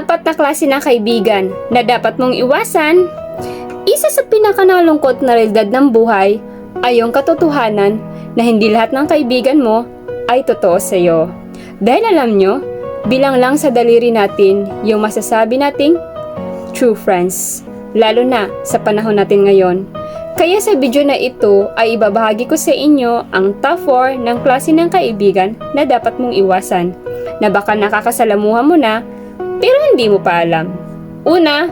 apat na klase ng kaibigan na dapat mong iwasan. Isa sa pinakanalungkot na realidad ng buhay ay yung katotohanan na hindi lahat ng kaibigan mo ay totoo sa iyo. Dahil alam nyo, bilang lang sa daliri natin yung masasabi nating true friends, lalo na sa panahon natin ngayon. Kaya sa video na ito ay ibabahagi ko sa inyo ang top 4 ng klase ng kaibigan na dapat mong iwasan na baka nakakasalamuhan mo na hindi mo pa alam. Una,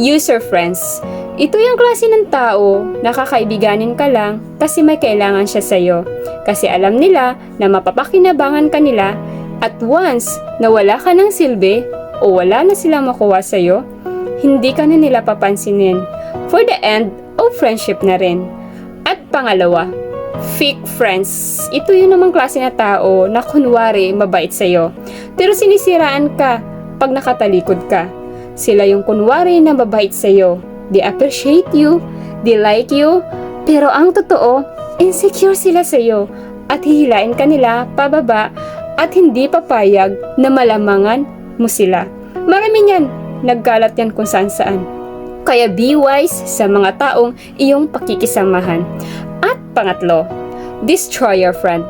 user friends. Ito yung klase ng tao na kakaibiganin ka lang kasi may kailangan siya sa'yo. Kasi alam nila na mapapakinabangan ka nila at once na wala ka ng silbi o wala na sila makuha sa'yo, hindi ka na nila papansinin. For the end of friendship na rin. At pangalawa, fake friends. Ito yung namang klase na tao na kunwari mabait sa'yo. Pero sinisiraan ka pag nakatalikod ka. Sila yung kunwari na mabait sa'yo. They appreciate you, they like you, pero ang totoo, insecure sila sa'yo at hihilain ka nila pababa at hindi papayag na malamangan mo sila. Marami niyan, nagkalat yan kung saan saan. Kaya be wise sa mga taong iyong pakikisamahan. At pangatlo, destroyer friend.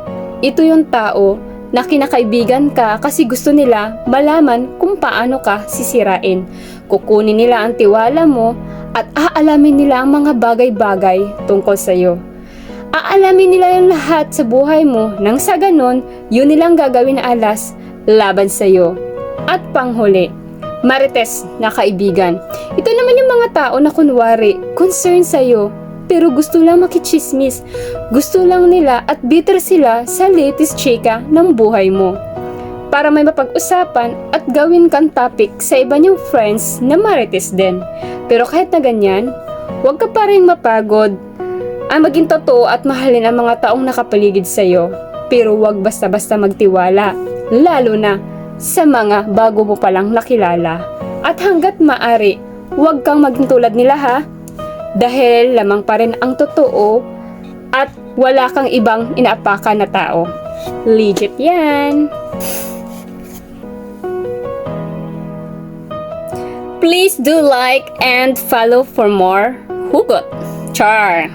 Ito yung tao na kinakaibigan ka kasi gusto nila malaman kung paano ka sisirain. Kukunin nila ang tiwala mo at aalamin nila ang mga bagay-bagay tungkol sa iyo. Aalamin nila yung lahat sa buhay mo nang sa ganon, yun nilang gagawin na alas laban sa iyo. At panghuli, marites na kaibigan. Ito naman yung mga tao na kunwari, concern sa iyo, pero gusto lang makichismis. Gusto lang nila at bitter sila sa latest chika ng buhay mo. Para may mapag-usapan at gawin kang topic sa iba niyong friends na marites din. Pero kahit na ganyan, huwag ka pa rin mapagod ang maging totoo at mahalin ang mga taong nakapaligid sa iyo. Pero huwag basta-basta magtiwala, lalo na sa mga bago mo palang nakilala. At hanggat maari, huwag kang maging tulad nila ha. Dahil lamang pa rin ang totoo at wala kang ibang inaapakan na tao. Legit yan. Please do like and follow for more hugot. Char!